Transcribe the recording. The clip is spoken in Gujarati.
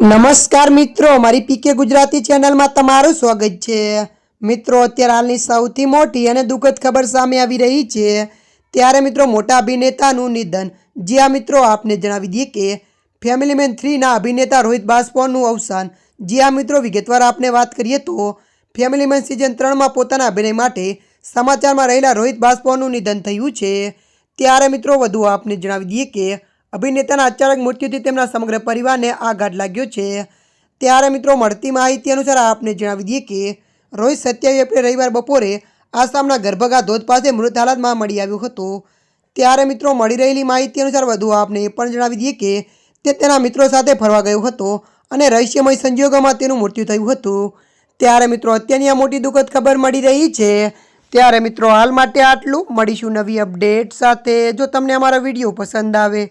નમસ્કાર મિત્રો, મારી પીકે ગુજરાતી ચેનલમાં તમારું સ્વાગત છે. મિત્રો, અત્યારે હાલની સૌથી મોટી અને દુઃખદ ખબર સામે આવી રહી છે. ત્યારે મિત્રો, મોટા અભિનેતાનું નિધન. જ્યાં મિત્રો, આપને જણાવી દઈએ કે ફેમિલી મેન થ્રીના અભિનેતા રોહિત બાસ્પોનનું અવસાન. જ્યાં મિત્રો, વિગતવાર આપને વાત કરીએ તો ફેમિલી મેન સિઝન ત્રણમાં પોતાના અભિનય માટે સમાચારમાં રહેલા રોહિત બાસ્પોનનું નિધન થયું છે. ત્યારે મિત્રો, વધુ આપને જણાવી દઈએ કે અભિનેતાના અચાનક મૃત્યુથી તેમના સમગ્ર પરિવારને આઘાત લાગ્યો છે. ત્યારે મિત્રો, મળતી માહિતી અનુસાર આપને જણાવી દઈએ કે, રોહિત સત્યાવી એપ્રિલ રવિવાર બપોરે આસામના ગરભગા ધોધ પાસે મૃત હાલતમાં મળી આવ્યો હતો. ત્યારે મિત્રો, મળી રહેલી માહિતી અનુસાર વધુ આપને એ પણ જણાવી દઈએ કે, તે તેના મિત્રો સાથે ફરવા ગયો હતો અને રહસ્યમય સંજોગોમાં તેનું મૃત્યુ થયું હતું. ત્યારે મિત્રો, અત્યારની આ મોટી દુઃખદ ખબર મળી રહી છે. ત્યારે મિત્રો, હાલ માટે આટલું. મળીશું નવી અપડેટ સાથે. જો તમને અમારો વીડિયો પસંદ આવે